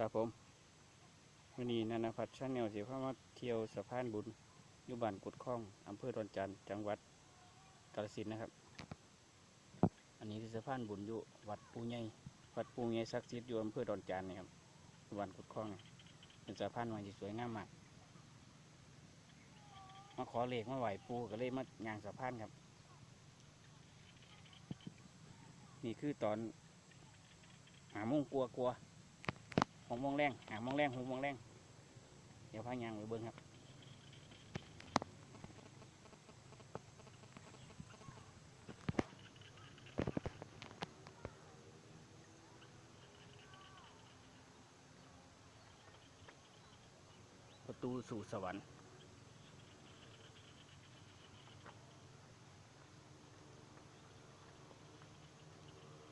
ครับผมวันนี้นันพัฒน์ชาแนลสิพามาเที่ยวสะพานบุญยู่บ้านกุดข้องอำเภอดอนจันจังหวัดกาฬสินนะครับ อันนี้คือสะพานบุญยู่วัดปูใหญ่วัดปูใหญ่ศักดิ์สิทธิ์อยู่อำเภอดอนจันนี่ครับยู่บ้านกุดข้องเป็นสะพานวางที่สวยงามมากมาขอเลขมาไหวปูก็เลยมายางสะพานครับ นี่คือตอนหาโมงกลัวกลัว หกโมงแรงหาโมงแรงหกโมงแรงเดี๋ยวพายางไปเบิ้งครับประตูสู่สวรรค์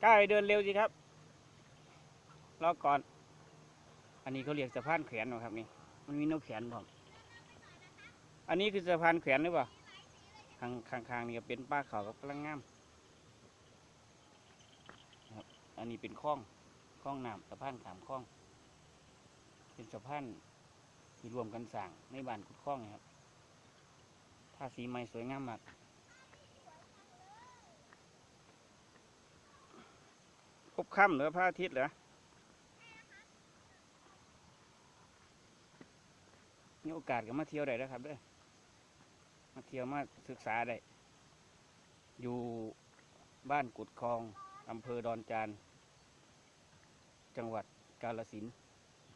กล้าไปเดินเร็วสิครับ รอก่อน อันนี้เขาเรียกสะพานแขวนนะครับนี่ มันมีนกแขวนผมอันนี้คือสะพานแขวนหรือเปล่าข้างข้างางนี่ก็เป็นป้าเขากับกลังงามครับอันนี้เป็นคลองคลองน้ำสะพานขามคลอง เป็นสะพานที่รวมกันสร้างในบ้านกุดคลองนะครับท่าสีไม้สวยงามมากพบค่ำหรือพระอาทิตย์เหรอ มีโอกาสก็มาเที่ยวได้แล้วครับเด้อมาเที่ยวมาศึกษาได้ อยู่บ้านกุดคลองอำเภอดอนจาน จังหวัดกาฬสิน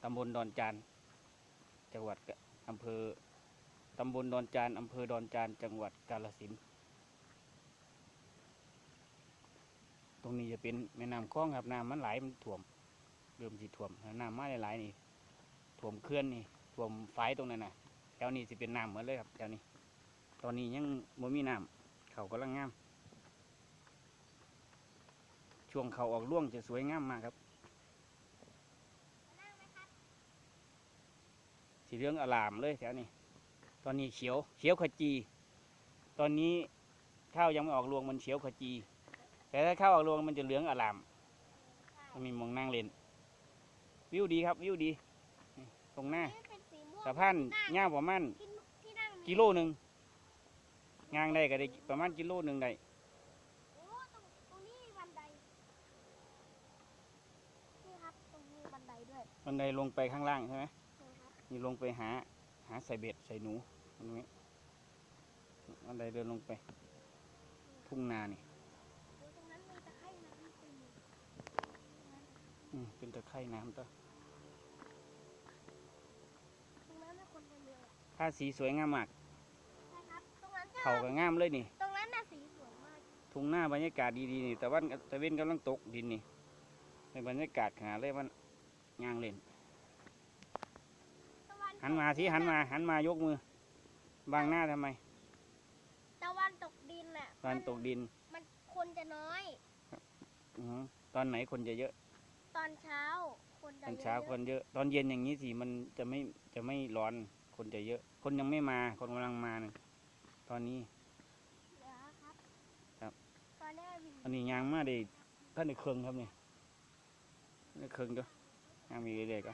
ตำบลดอนจาน จังหวัดอำเภอตำบลดอนจานอำเภอดอนจานจังหวัดกาฬสินตรงนี้จะเป็นแม่น้ำคลองครับน้ำมันไหลมันท่วมเริ่มสิท่วมน้ำมาหลายๆนี่ท่วมเคลื่อนนี่ ท่วมฝายตรงนั้นนะแถวนี้สิเป็นน้ำหมดเลยครับแถวนี้ ตอนนี้ยังบ่มีน้ำเขากำลังงาม ช่วงเขาออกร่วงจะสวยงามมากครับ สีเหลืองอลามเลยแถวนี้ ตอนนี้เขียวเขียวขจี ตอนนี้ข้าวยังไม่ออกรวงมันเขียวขจี แต่ถ้าข้าวออกรวงมันจะเหลืองอลามมันมีมองนั่งเล่นวิวดีครับวิวดี ตรงหน้า สีม่วงสะพานยาวประมาณที่ที่นั่งกิโลหนึ่งงางได้ก็ได้ประมาณกิโลหนึ่งได้โอ้ตรงตรงนี้มีบันไดนี่ครับตรงนี้บันไดด้วยมันได้ลงไปข้างล่างใช่ไหมนะครับนี่ลงไปหาหาใส่เบ็ดใส่หนูตรงนี้มันได้เดินลงไป ทุ่งนานี่ดูตรงนั้นมีตะไคร่น้ำเต็มเลยอืมเป็นตะไคร่น้ำตัว ตรงนั้นน่ะคนเยอะอะ ผ้าสีสวยงามมากใช่ครับตรงนั้นก็เขาก็งามเลยนี่ ตรงนั้นน่ะสีสวยมากทุ่งหน้าบรรยากาศดีๆนี่แต่วันตะเว้นกำลังตกดินนี่ในบรรยากาศขนาดเลยมันยางเล่น ตะวันหันมาที่หันมาหันมายกมือ บางหน้าทำไมตะวันตกดินน่ะตอนตกดินมันคนจะน้อย อือหือตอนไหนคนจะเยอะ ตอนเช้าคนตจะอนเยอะเช้าคนเยอะ ตอนเย็นอย่างนี้สิมันจะไม่จะไม่ร้อน คนจะเยอะ คนยังไม่มา คนกำลังมาน่ะตอนนี้เดี๋ยวครับครับ ตอนนี้มีอันนี้ยางมาได้ท่านในเครื่องครับนี่ในเครื่องก็ยางมีเด็กๆก็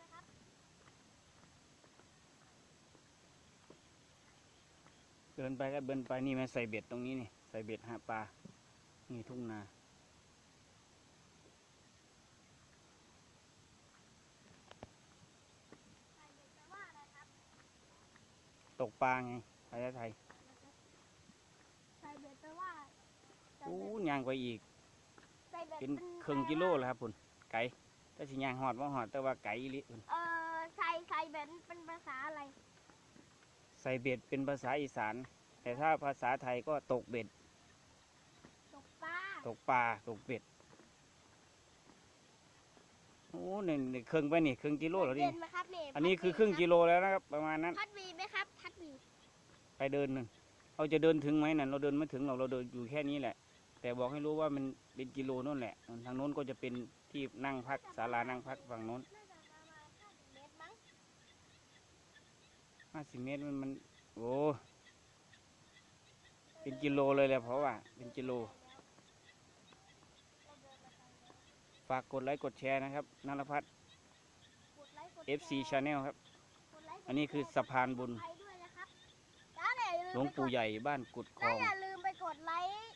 นะครับเดินไปก็เดินไปนี่มาใส่เบ็ดตรงนี้นี่ใส่เบ็ดหาปลานี่ทุ่งนา ใส่เบ็ดแปลว่าอะไรครับ ตกปลาไงภาษาไทยใส่เบ็ดแปลว่าใส่อู้เบ็ดยางไปอีก ใส่เบ็ดเป็นป็ครึ่งกิโลแปว่าแล้วครับพุ่นไก่แต่สิยางหอดว่าหอดแต่ว่าไก่อีหลิพุ่นเออใส่ใส่เบ็ดเป็นภาษาอะไร ใส่เบ็ดเป็นภาษาอีสาน แต่ถ้าภาษาไทยก็ตกเบ็ด ตกปลา ตกปลา ตกเบ็ดโอ้หนึ่งครึ่งไปนี่ครึ่งกิโลแล้วดิเห็นไหมครับนี่อันนี้คือครึ่งกิโลแล้วนะครับ ประมาณนั้นพัดวีไหมครับพัดวี ไปเดินหนึ่งเราจะเดินถึงไหมนั่นเราเดินไม่ถึงหรอกเราเดินอยู่แค่นี้แหละ แต่บอกให้รู้ว่ามันเป็นกิโลนู่นแหละ ทางโน้นก็จะเป็นที่นั่งพักศาลานั่งพักฝั่งโน้นน่าจะประมาณห้าสิบเมตรมั้งห้าสิบเมตรมันมันโอ้เป็นกิโลเลยแหละเพราะว่า เป็นกิโลเราเดินมาทางนี้ฝากกดไลค์กดแชร์นะครับนรพัฒน์กดไลค์กดแชร์ FC Channel ครับกดไลค์กดอันนี้คือแชร์สะพานบุญ หลวงไปกปู่ดใหญ่บ้านกุดคลและองอย่าลืมไปกดไลค์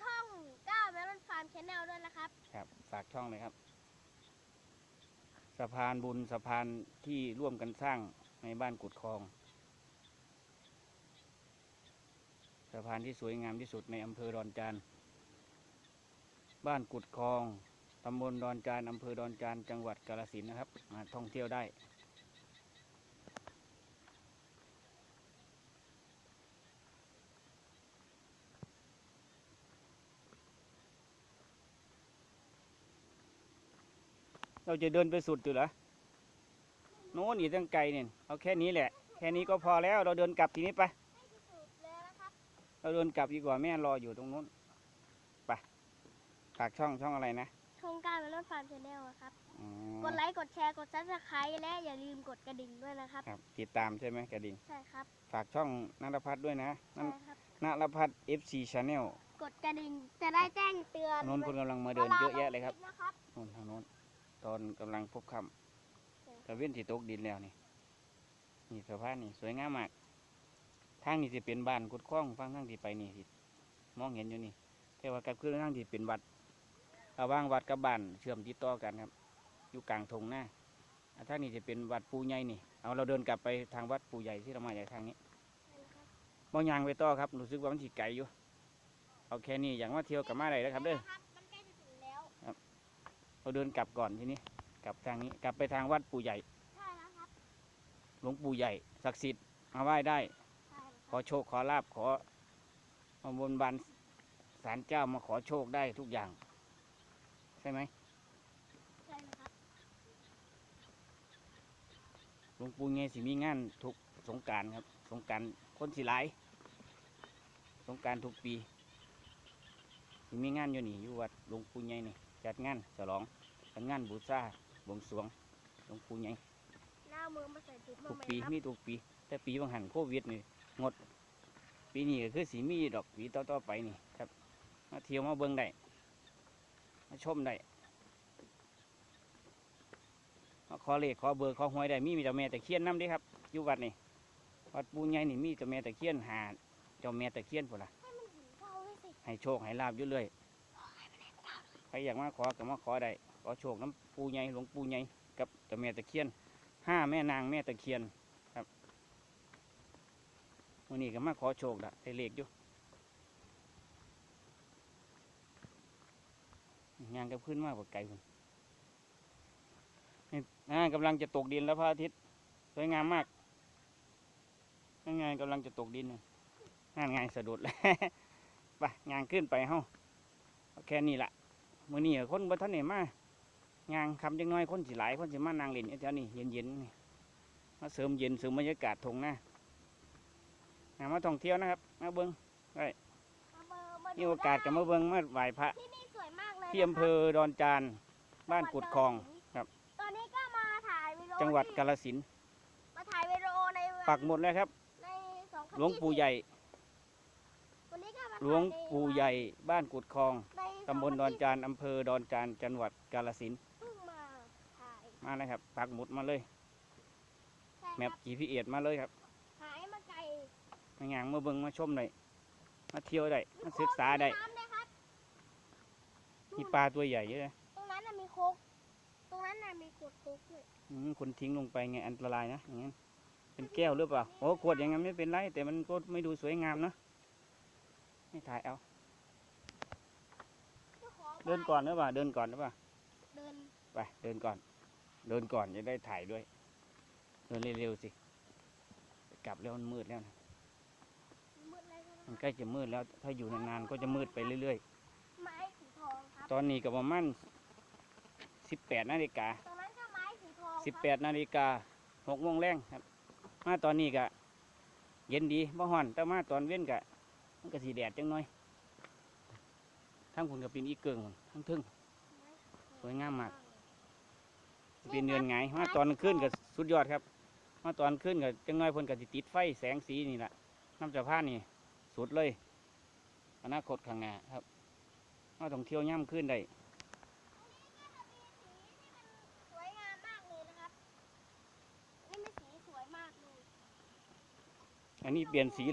ช่องก้าวแมลอนฟาร์มชาแนลด้วยนะครับ ครับฝากช่องเลยครับ สะพานบุญสะพานที่ร่วมกันสร้างในบ้านกุดคลอง สะพานที่สวยงามที่สุดในอำเภอดอนจานบ้านกุดคลองตำบลดอนจานอำเภอดอนจานจังหวัดกาฬสินธุ์นะครับมาท่องเที่ยวได้ เราจะเดินไปสุดอยู่เหรอโน้นอีกตั้งไกลเนี่ยเอาแค่นี้แหละ แค่นี้ก็พอแล้วเราเดินกลับทีนี้ไปให้ที่สุดเลยนะครับเราเดินกลับดีกว่าแม่รออยู่ตรงนู้นไปฝากช่องช่องอะไรนะช่องก้าวแมลอนฟาร์มชาแนลครับ อ๋กอดไลค์กดแชร์กดซับสไครต์และอย่าลืมกดกระดิ่งด้วยนะครับ ครับ ติดตามใช่ไหมกระดิ่งใช่ครับฝากช่องนรพัฒน์ด้วยนะนใช่ครับนรพัฒน์ FC Channel กดกระดิ่งจะได้แจ้งเตือนทางโน้นคนกำลังมาเดินเยอะแยะเลยครับวาาลงลิปนะครับโน่นทางโน้น ตอนกำลังพบค่ำตะเว้นที่ตกดินแล้วนี่นี่สะพานนี่สวยงามมาก ทางนี้จะเป็นบ้านกุดคล้องฟังทางที่ไปนี่สิมองเห็นอยู่นี่แต่ว่ากับคือทางที่เป็นวัดระหว่างวัดกับบ้านเชื่อมติดต่อกันครับ อยู่กลางทงหน้าอ่าทางนี้จะเป็นวัดปูใหญ่นี่ เอาเราเดินกลับไปทางวัดปูใหญ่ที่เรามาจากทางนี้บ่ยางไปต่อครับรู้สึกว่ามันสิไกลอยู่ เอาแค่นี้อย่างว่าเที่ยวกลับมาได้แล้วครับเด้อ มันใกล้จะถึงแล้ว เราเดินกลับก่อนทีนี้ กลับทางนี้กลับไปทางวัดปู่ใหญ่ใช่แล้วครับหลวงปู่ใหญ่ศักดิ์สิทธิ์มาไหว้ได้ ใช่แล้วขอโชคขอลาบขอมาบนบานศาลเจ้ามาขอโชคได้ทุกอย่าง ใช่ไหมใช่แล้วครับหลวงปู่เงสิมีงานทุกสงกรารครับ สงกรารคนสิหลาย สงกรารทุกปีสิมีงานอยู่นี่อยู่วัดหลวงปู่ใหญ่นี่ จัดงานฉลองเป็นงานบูชาบวงสรวงหลวงปู่ใหญ่หน้ามือมาใส่ถุงทุกทำไมปีครับมีทุกปี แต่ปีบางหันโควิดนี่งด ปีนี้ก็คือสีมีดอกปีต่อๆไปนี่ครับ มาเที่ยวมาเบิ่งได้มาชมได้มาขอเลขขอเบอร์ขอหวยได้มีมีเจ้าแม่ตะเคียนน้ำเดิครับอยู่วัดนี่วัดปูใหญ่นี่มีเจ้าแม่ตะเคียนหาเจ้าแม่ตะเคียนพุ่นละให้มันถึงเท่าด้วยสิให้โชคให้ลาบอยู่เลยใครอยากมาขอก็มาขอได้ขอโชคน้ำปูใหญ่หลวงปูใหญ่กับเจ้าแม่ตะเคียนห้าแม่นางแม่ตะเคียนวันนี้ก็มาขอโชคละได้เลขอยู่งานก็ขึ้นมากกว่าไกลคุณนี่กำลังจะตกดินแล้วพระอาทิตย์สวยงามมากนั่นกำลังจะตกดินน่ะนั่นสะดุดแล้วไปงานขึ้นไปเฮ้าเอาแค่นี้ละ มื่อนี้ก็คนบ่ทันเนี่ยมางานคำจังน้อยคนสิหลายคนสิมานางเล่นอยู่แถวนี้เย็นๆนี่มาเสริมเย็นเสริมบรรยากาศทงหน้าอ่ามาท่องเที่ยวนะครับมาเบิ้งมาเบอร์มามีดูโอกาสก็มาเบิ้งมาไหว้พระที่นี่สวยมากเลยที่อำเภอดอนจานบ้านกุดคลองครับ ตอนนี้ก็มาถ่ายวิดีโอจังหวัดที่กาฬสินธุ์มาถ่ายวิดีโอในวันปักหมดแล้วครับในสองพันหลวงปู่ใหญ่วันนี้ก็มาหลวงปู่ใหญ่บ้านกุดคลองใน ตำบลดอนจานอำเภอดอนจานจังหวัดกาฬสินธุ์เพิ่งมาถ่ายมาเลยครับปักหมุดมาเลย ใช่แมคปรับ GPS มาเลยครับหายมาไกลมางานมาเบิ้งมาชมได้มาเที่ยวได้มาศึกษาได้น้ำเลยครับมีปลาตัวใหญ่เยอะนะตรงนั้นน่ะมีโคกตรงนั้นน่ะมีขวดโคกด้วยอืมคนทิ้งลงไปไงอันตรายนะอย่างนั้นเป็นแก้วหรือเปล่าโอ้ขวดอย่างนั้นไม่เป็นไรแต่มันก็ไม่ดูสวยงามนะไม่ถ่ายเอาจ้าของ เดินก่อนหรือเปล่าเดินก่อนหรือเปล่าเดินไปเดินก่อน เดินก่อนจะได้ถ่ายด้วย เดินเร็วๆสิกลับแล้วมันมืดแล้วนะมืดเลยใช่ไหมมันใกล้จะมืดแล้ว ถ้าอยู่นานๆก็จะมืดไปเรื่อยไม้สีทองครับๆ ตอนนี้ก็ประมาณสิบแปดนาฬิกาตรงนั้นก็ไม้สีทองสิบแปดนาฬิกาหกโมงแรงครับ มาตอนนี้ก็เย็นดีบ่ฮ้อนแต่มาตอนเว้นก็มันก็สีแดดจังหน่อย ทั้งคุนกับปีนอีเกิงทั้งทึ่งสวยงามมากเป็นเนือนไงมาตอนขึ้นกับสุดยอดครับ มาตอนขึ้นกับจังน้อยพนกับติดไฟแสงสีนี่แหละน้ำจะผ้านี่ สุดเลยอนาคตขังงหาครับมาท่องเที่ยวย่ำขึ้นได้อันนี้เปลี่ยนสี